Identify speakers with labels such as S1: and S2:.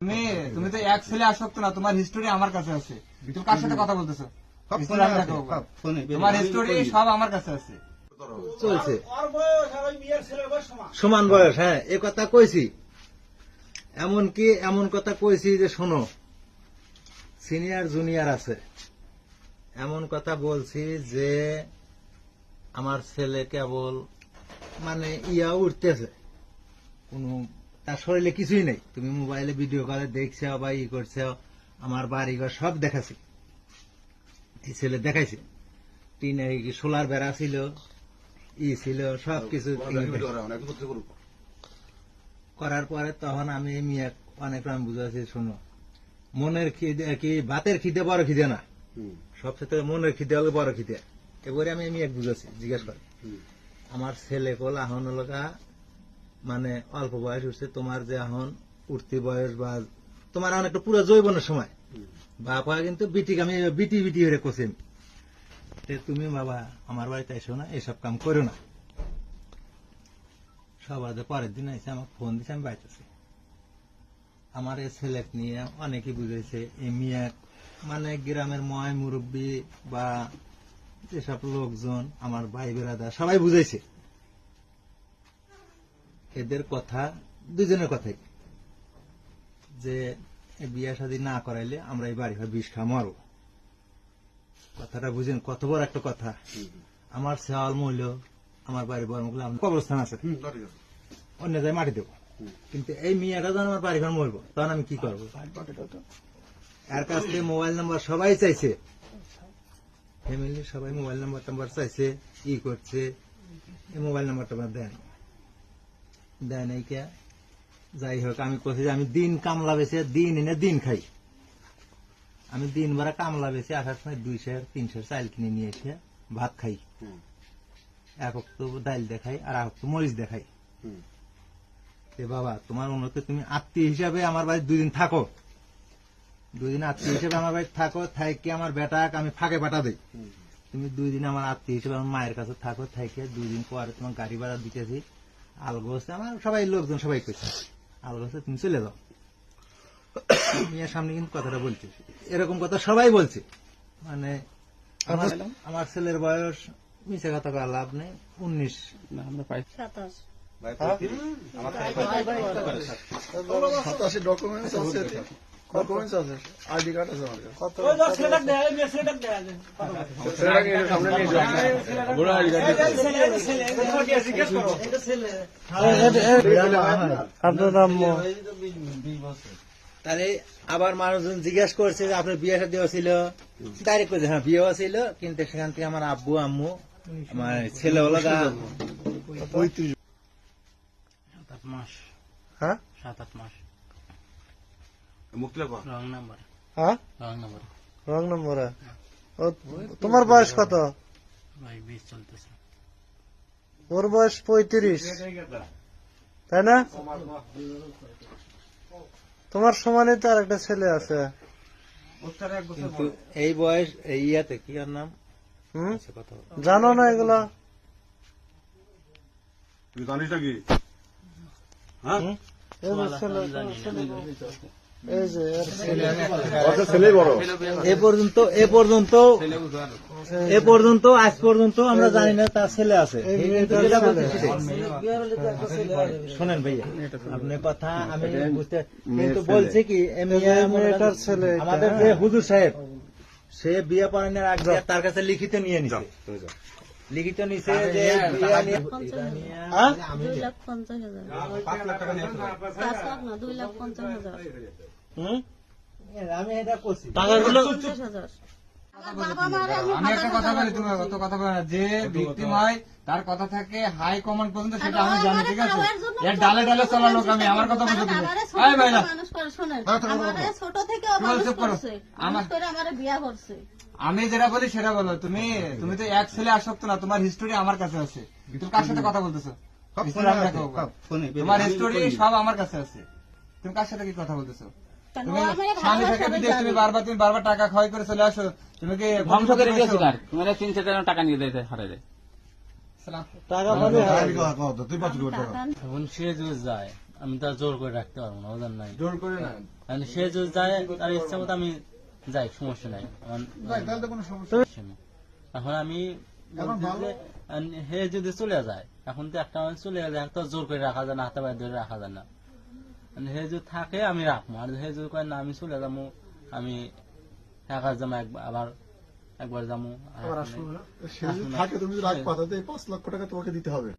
S1: তুমি তুমি তো এক ছেলে আসক্ত না তোমার হিস্টোরি আমার কাছে আছে। তুমি কার সাথে কথা বলতেছো। তোমার হিস্টোরি সব আমার কাছে আছে।
S2: চলছে। সমান। বয়স হ্যাঁ এ কথা কইছি। এমনকি এমন কথা কইছি যে শোনো সিনিয়র জুনিয়র আছে। এমন কথা বলছি যে আমার ছেলে কেবল মানে ইয়া উঠতেছে। কোনো তার শরীরে কিছুই নেই। তুমি মোবাইলে ভিডিও কলে দেখছ বা ই করছ আমার বাড়িঘর সব দেখাছি এই ছেলে দেখাইছে। টিনে সোলার বেড়া ছিল ই ছিল সব কিছু করার পরে তখন আমি মিয়া অনেক রকম বুঝাচ্ছি শোনো মনের খিদে কি ভাতের খিদে বড় খিদে না। সবচেয়ে মনের খিদে হলো বড় খিদে। এবারে আমি মিয়া বুঝাচ্ছি জিজ্ঞেস করে। আমার ছেলে কল এখন হলো গা মানে অল্প বয়স উঠছে তোমার যে এখন উঠতি বয়স বা তোমার এখন একটা পুরো জৈবনের সময়। বাবা কিন্তু বিটি আমি বিটি বিটি হয়ে কোসেন তুমি বাবা, আমার বাড়িতে এসো না, এসব কাম করো না। সবার পরের দিন এসে আমাকে ফোন দিছে, আমি বাইতেছি। আমার এই ছেলে নিয়ে অনেকে বুঝেছে এই মিয়া মানে গ্রামের ময় মুরব্বী বা যেসব লোকজন, আমার ভাই বেড়াদা সবাই বুঝেছে এদের কথা দুজনের কথাই। যে বিয়া শাদী না করাইলে আমরা এই বাড়ি হয় বিষ খা মারো কথাটা বুঝেন কত বড় একটা কথা। আমার শেওয়াল মূল্য আমার বাড়ি আমার কবরস্থান আছে। অন্য জায়গায় মাটি দেবো। কিন্তু এই মেয়েটা যখন আমার বাড়ি ঘর মরবো তখন আমি কি করব? এর কাছ থেকে মোবাইল নাম্বার সবাই চাইছে। ফ্যামিলি সবাই মোবাইল নাম্বার টাম্বার চাইছে ই করছে। এই মোবাইল নাম্বার টাম্বার দেন। দেয় নাই কে? যাই হোক আমি কছি যে আমি দিন কামলা বেছে দিন এনে দিন খাই। আমি দিন ভরা কামলা বেছে আসার সময় দুইশের তিনশের চাইল কিনে নিয়ে এসে ভাত খাই। এক তো ডাইল দেখাই আর এক তো মরিচ দেখাই। বাবা তোমার উন্নতি তুমি আত্মীয় হিসাবে আমার বাড়ি দুদিন থাকো। দুই দিন আত্মীয় হিসাবে আমার বাড়ি থাকো থাইকে আমার বেটাক আমি ফাঁকে পাঠা দিই। তুমি দুই দিন আমার আত্মীয় হিসেবে আমার মায়ের কাছে থাকো থাইকে দুই দিন পরে তোমার গাড়ি ভাড়া দিতেছি। আলগোছে আমার সবাই লোকজন সবাই কইছে আলগোছে তুমি চলে যাও। মেয়ের সামনে কিন্তু কথাটা বলছে। এরকম কথা সবাই বলছে। মানে আমার আমার ছেলের বয়স মিশে কথা করা লাভ নেই উনিশ।
S3: আমার
S4: সাতাশি। ডকুমেন্টস আছে ডকুমেন্টস আছে? আইডি কার্ড আছে আমার কাছে। ছেলেটাকে এর সামনে নিয়ে যাও।
S2: তাহলে আবার মানুষজন জিজ্ঞেস করছে যে আপনার বিয়ে সাথে ছিল ডাইরেক্ট করছে হ্যাঁ বিয়ে ছিল কিন্তু সেখান থেকে আমার আব্বু আম্মু আমার ছেলে হলো
S5: সাত আট মাস।
S4: হ্যাঁ?
S5: সাত আট মাস। Wrong number.
S4: হ্যাঁ?
S5: Wrong number.
S4: রং নম্বরে তোমার বয়স কত?
S5: ভাই বিশ চলতেছে।
S4: ওর বয়স পঁয়ত্রিশ। তাই না? তোমার সমানে তো আর একটা ছেলে আছে।
S2: এই বয়স এই ইয়াতে কি আর নাম?
S4: হুম?
S2: আচ্ছা।
S4: জানো না এগুলা?
S3: তুই জানিস নাকি? হ্যাঁ?
S4: এই যে ছেলে এই যে এর ছেলে
S3: ছেলেই বড়
S2: এ পর্যন্ত এ পর্যন্ত এ পর্যন্ত আজ পর্যন্ত আমরা জানি না তার ছেলে আছে। শোনেন ভাইয়া আপনি কথা আমি বুঝতে কিন্তু বলছি কি
S4: ছেলে
S2: আমাদের যে। হুজুর সাহেব সে বিয়ে পড়ানোর আগে তার কাছে লিখিত নিয়ে নিছে। লিখিত নিছে যে
S4: হ্যাঁ?
S2: আমি
S1: একটা কথা বলি তুমি অত কথা বলে যে ভিক্টিম হয় তার কথা থাকে হাই কমান্ড পর্যন্ত সেটা আমি জানি ঠিক আছে? এর ডালে ডালে চলা লোক আমি আমার কথা বুঝে তুমি।
S6: আমারে ছোট
S1: এই ভাই না
S6: থেকে মানুষ করে শোনেন। আমারে ছোট থেকে
S1: আমারে
S6: বিয়া করছে।
S1: আমি যেটা বলি সেটা বলো। তুমি তুমি তো এক ছেলে আসক্ত না তোমার হিস্টোরি আমার কাছে আছে। তুমি কার সাথে কথা বলতেছো? তোমার হিস্টোরি সব আমার কাছে আছে। তুমি কার সাথে কি কথা বলতেছো?
S6: কেন?
S1: তুমি
S6: ও আমারে
S1: স্বামী থেকে
S6: আমি
S1: বিদেশ তুমি বারবার তুমি বারবার টাকা ক্ষয় করে চলে আসো। তুমি কি
S7: ধ্বংস করে দিয়েছ নিয়ে হারে দেয়
S3: আমি
S5: তার জোর করে রাখতে পারব না ওদের নাই।
S4: জোর করে না।
S8: সে যদি যায় তার ইচ্ছা মতো আমি যাই সমস্যা নাই। আমার
S4: তাহলে তো কোনো সমস্যা
S8: সমস্যা নেই। এখন আমি হে যদি চলে যায় এখন তো একটা মানুষ চলে যায় তো জোর করে রাখা যায় না হাতে পায়ে ধরে রাখা যায় না। হে যদি থাকে আমি রাখব। আর হে যদি কয় না আমি চলে যাব আমি একা যাব একবার আবার একবার যাব
S4: থাকে তুমি যদি রাগ পাঁচ লক্ষ টাকা তোমাকে দিতে হবে।